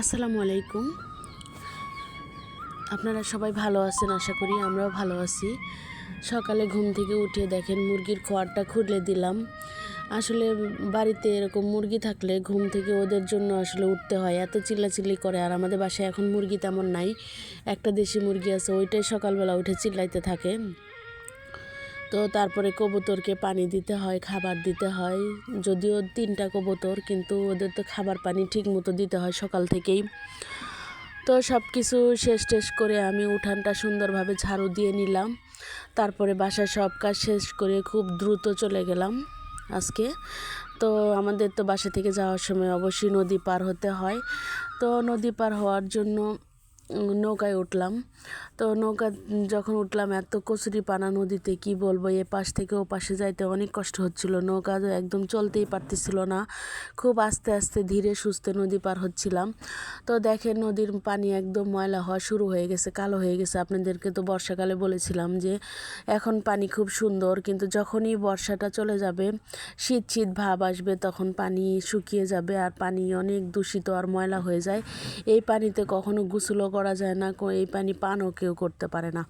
আসসালামু আলাইকুম। আপনারা সবাই ভালো আছেন, আশা করি আমরাও ভালো আছি। সকালে ঘুম থেকে উঠে দেখেন মুরগির খোয়ারটা খুলে দিলাম। আসলে বাড়িতে এরকম মুরগি থাকলে ঘুম থেকে ওদের জন্য আসলে উঠতে হয়। এত চিল্লাচিল্লি করে, আর আমাদের বাসায় এখন মুরগি তেমন নাই। একটা দেশি মুরগি আছে, ওইটাই সকালবেলা উঠে চিল্লাইতে থাকে। তো তারপরে কবুতরকে পানি দিতে হয়, খাবার দিতে হয়। যদিও তিনটা কবুতর, কিন্তু ওদের তো খাবার পানি ঠিক মতো দিতে হয় সকাল থেকেই। তো সব কিছু শেষ টেষ করে আমি উঠানটা সুন্দরভাবে ঝাড়ু দিয়ে নিলাম। তারপরে বাসার সব কাজ শেষ করে খুব দ্রুত চলে গেলাম আজকে। তো আমাদের তো বাসা থেকে যাওয়ার সময় অবশ্যই নদী পার হতে হয়। তো নদী পার হওয়ার জন্য নৌকায় উঠলাম। তো নৌকা যখন উঠলাম, এত কচুরি পানা নদীতে, কি বলব, এ পাশ থেকে ও পাশে যাইতে অনেক কষ্ট হচ্ছিল। নৌকা একদম চলতেই পারতেছিল না। খুব আস্তে আস্তে ধীরে সুস্থে নদী পার হচ্ছিলাম। তো দেখেন, নদীর পানি একদম ময়লা হওয়া শুরু হয়ে গেছে, কালো হয়ে গেছে। আপনাদেরকে তো বর্ষাকালে বলেছিলাম যে, এখন পানি খুব সুন্দর, কিন্তু যখনই বর্ষাটা চলে যাবে, শীত শীত ভাব আসবে, তখন পানি শুকিয়ে যাবে আর পানি অনেক দূষিত আর ময়লা হয়ে যায়। এই পানিতে কখনো গোসলও করা যায় না এই পানি পানও কেউ করতে পারে না।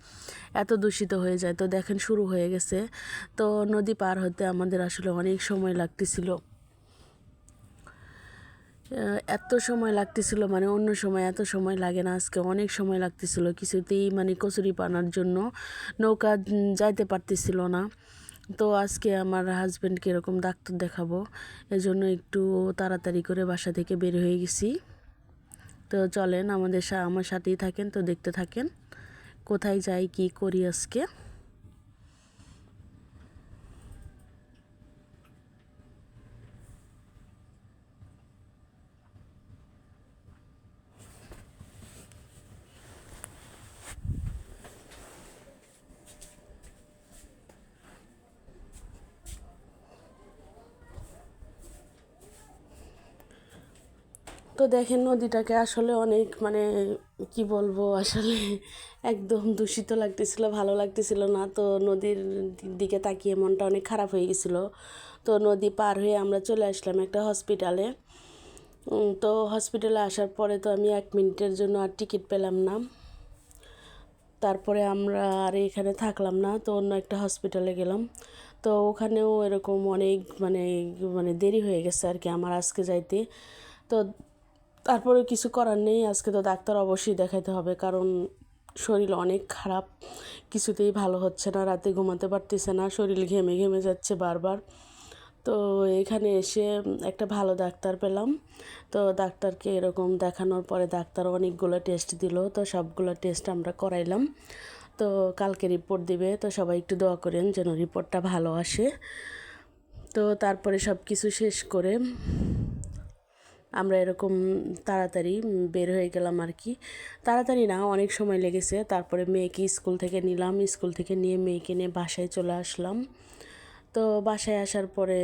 এত দূষিত হয়ে যায়। তো দেখেন, শুরু হয়ে গেছে। তো নদী পার হতে আমাদের আসলে অনেক সময় লাগতেছিল। এত সময় লাগতেছিল মানে অন্য সময় এত সময় লাগে না, আজকে অনেক সময় লাগতেছিল। কিছুতেই মানে কচুরি পানার জন্য নৌকা যাইতে পারতেছিল না। তো আজকে আমার হাজব্যান্ডকে এরকম ডাক্তার দেখাবো। এজন্য একটু তাড়াতাড়ি করে বাসা থেকে বের হয়ে গেছি। তো চলেন আমাদের আমার সাথেই থাকেন তো দেখতে থাকেন। কোথায় যাই কি করি আজকে? তো দেখেন নদীটাকে আসলে অনেক মানে কি বলব, আসলে একদম দূষিত লাগতেছিল, ভালো লাগতেছিল না। তো নদীর দিকে তাকিয়ে মনটা অনেক খারাপ হয়ে গেছিল। তো নদী পার হয়ে আমরা চলে আসলাম একটা হসপিটালে তো হসপিটালে আসার পরে তো আমি এক মিনিটের জন্য আর টিকিট পেলাম না। তারপরে আমরা আর এখানে থাকলাম না, তো অন্য একটা হসপিটালে গেলাম। তো ওখানেও এরকম অনেক মানে মানে দেরি হয়ে গেছে আর কি আমার আজকে যাইতে। তো তারপরে কিছু করার নেই। আজকে তো ডাক্তার অবশ্যই দেখাইতে হবে, কারণ শরীর অনেক খারাপ। কিছুতেই ভালো হচ্ছে না, রাতে ঘুমাতে পারতেছে না, শরীর ঘেমে ঘেমে যাচ্ছে বারবার। তো এখানে এসে একটা ভালো ডাক্তার পেলাম। তো ডাক্তারকে এরকম দেখানোর পরে ডাক্তার অনেকগুলো টেস্ট দিল, তো সবগুলো টেস্ট আমরা করাইলাম। তো কালকে রিপোর্ট দিবে, তো সবাই একটু দোয়া করেন যেন রিপোর্টটা ভালো আসে। তো তারপরে সব কিছু শেষ করে আমরা এরকম তাড়াতাড়ি বের হয়ে গেলাম আর কি। তাড়াতাড়ি না, অনেক সময় লেগেছে। তারপরে মেয়েকে স্কুল থেকে নিলাম। স্কুল থেকে নিয়ে মেয়েকে নিয়ে বাসায় চলে আসলাম। তো বাসায় আসার পরে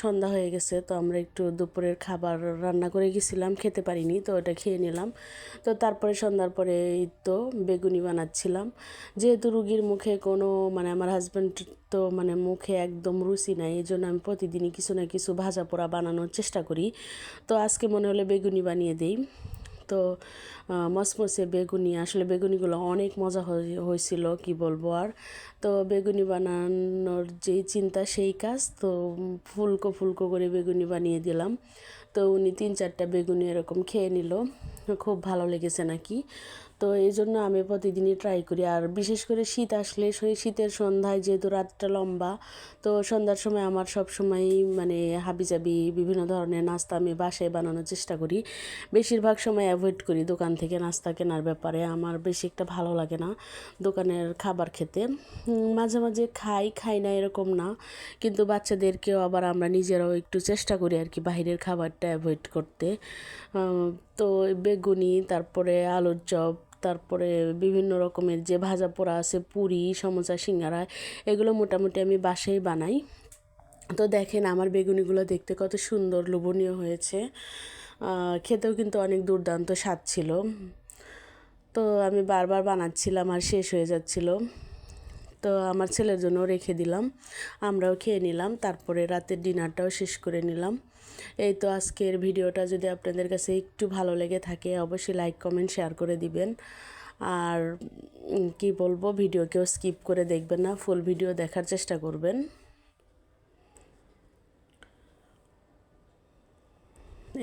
সন্ধ্যা হয়ে গেছে, তো আমরা একটু দুপুরের খাবার রান্না করে গেছিলাম, খেতে পারিনি, তো ওটা খেয়ে নিলাম। তো তারপরে সন্ধ্যার পরে এই তো বেগুনি বানাচ্ছিলাম। যেহেতু রুগীর মুখে কোনো মানে আমার হাজব্যান্ড তো মানে মুখে একদম রুচি নাই এই জন্য আমি প্রতিদিনই কিছু না কিছু ভাজা পোড়া বানানোর চেষ্টা করি। তো আজকে মনে হলে বেগুনি বানিয়ে দিই। তো মসমসে বেগুনি, আসলে বেগুনিগুলো অনেক মজা হয়ে- হয়েছিল, কি বলব আর। তো বেগুনি বানানোর যেই চিন্তা, সেই কাজ, তো ফুলকো ফুলকো করে বেগুনি বানিয়ে দিলাম। তো উনি তিন চারটা বেগুনি এরকম খেয়ে নিল, খুব ভালো লেগেছে নাকি। তো এই জন্য আমি প্রতিদিনই ট্রাই করি। আর বিশেষ করে শীত আসলে সেই শীতের সন্ধ্যায় যেহেতু রাতটা লম্বা, তো সন্ধ্যার সময় আমার সব সময়ই মানে হাবিজাবি বিভিন্ন ধরনের নাস্তা আমি বাসায় বানানোর চেষ্টা করি। বেশিরভাগ সময় অ্যাভয়েড করি দোকান থেকে নাস্তা কেনার ব্যাপারে। আমার বেশি একটা ভালো লাগে না দোকানের খাবার খেতে। মাঝে মাঝে খাই খাই না এরকম না। কিন্তু বাচ্চাদেরকেও আবার আমরা নিজেরাও একটু চেষ্টা করি আর কি বাইরের খাবারটা অ্যাভয়েড করতে। তো বেগুনি, তারপরে আলুর চপ তারপরে বিভিন্ন রকমের যে ভাজা পোড়া আছে, পুরি, সমোসা, সিঙ্গারা, এগুলো মোটামুটি আমি বাসায় বানাই। তো দেখেন আমার বেগুনিগুলো দেখতে কত সুন্দর, লোভনীয় হয়েছে। খেতেও কিন্তু অনেক দুর্দান্ত স্বাদ ছিল। তো আমি বারবার বানাচ্ছিলাম আর শেষ হয়ে যাচ্ছিল। তো আমার ছেলের জন্য রেখে দিলাম। আমরাও খেয়ে নিলাম, তারপরে রাতের ডিনারটাও শেষ করে নিলাম। এই তো আজকের ভিডিওটা, যদি আপনাদের কাছে একটু ভালো লেগে থাকে, অবশ্যই লাইক কমেন্ট শেয়ার করে দিবেন। আর কি বলব ভিডিও কেউ স্কিপ করে দেখবেন না ফুল ভিডিও দেখার চেষ্টা করবেন।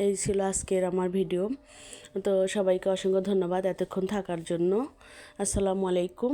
এই ছিল আজকের আমার ভিডিও তো সবাইকে অসংখ্য ধন্যবাদ এতক্ষণ থাকার জন্য। আসসালামু আলাইকুম।